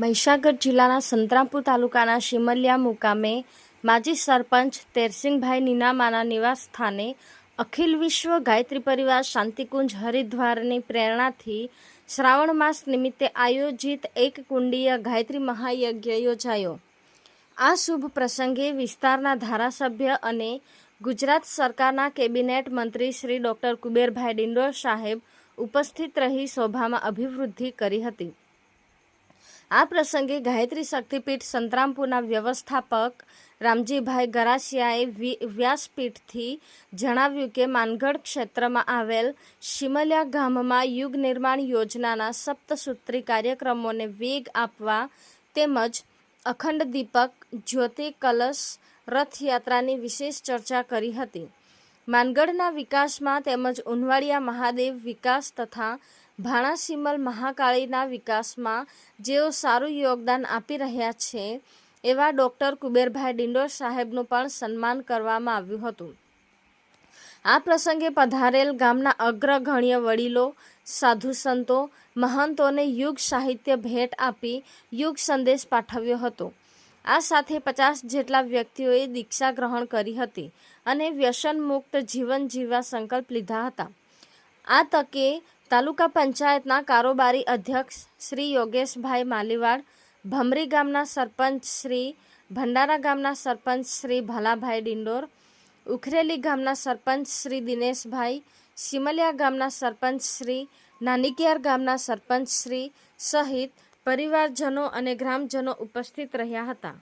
મહીસાગર જિલ્લાના સંતરામપુર તાલુકાના શિમલિયા મુકામે માજી સરપંચ તેરસિંગભાઈ નીનામાના નિવાસ સ્થાને અખિલ વિશ્વ ગાયત્રી પરિવાર શાંતિકુંજ હરિદ્વારની પ્રેરણાથી શ્રાવણ માસ નિમિત્તે આયોજિત એક કુંડીય ગાયત્રી મહાયજ્ઞ યોજાયો. આ શુભ પ્રસંગે વિસ્તારના ધારાસભ્ય અને ગુજરાત સરકારના કેબિનેટ મંત્રી શ્રી ડોક્ટર કુબેરભાઈ ડિંડોર સાહેબ ઉપસ્થિત રહી શોભામાં અભિવૃદ્ધિ કરી હતી. આ પ્રસંગે ગાયત્રી શક્તિપીઠ સંતરામપુરના વ્યવસ્થાપક રામજીભાઈ ગરાસિયાએ વ્યાસપીઠથી જણાવ્યું કે માનગઢ ક્ષેત્રમાં આવેલ શિમલિયા ગામમાં યુગ નિર્માણ યોજનાના સપ્તસૂત્રી કાર્યક્રમોને વેગ આપવા તેમજ અખંડ દીપક, જ્યોતિ કલશ રથયાત્રાની વિશેષ ચર્ચા કરી હતી. માનગઢના વિકાસમાં તેમજ ઉનવાડિયા મહાદેવ વિકાસ તથા ભાણાસીમલ મહાકાળીના વિકાસમાં જેઓ સારું યોગદાન આપી રહ્યા છે, એવા ડૉક્ટર કુબેરભાઈ ડિંડોર સાહેબનું પણ સન્માન કરવામાં આવ્યું હતું. આ પ્રસંગે પધારેલ ગામના અગ્રગણ્ય વડીલો, સાધુ સંતો, મહંતોને યુગ સાહિત્ય ભેટ આપી યુગ સંદેશ પાઠવ્યો હતો. આ સાથે પચાસ જેટલા વ્યક્તિઓએ દીક્ષા ગ્રહણ કરી હતી અને વ્યસન મુક્ત જીવન જીવવા સંકલ્પ લીધા હતા. આ તકે તાલુકા પંચાયતના કારોબારી અધ્યક્ષ શ્રી યોગેશભાઈ માલીવાડ, ભમરી ગામના સરપંચ શ્રી, ભંડારા ગામના સરપંચ શ્રી ભાલાભાઈ ડિંડોર, ઉખરેલી ગામના સરપંચ શ્રી દિનેશભાઈ, સિમલિયા ગામના સરપંચ શ્રી, નાનીકિયાર ગામના સરપંચ શ્રી સહિત પરિવારજનો અને ગ્રામજનો ઉપસ્થિત રહ્યા હતા.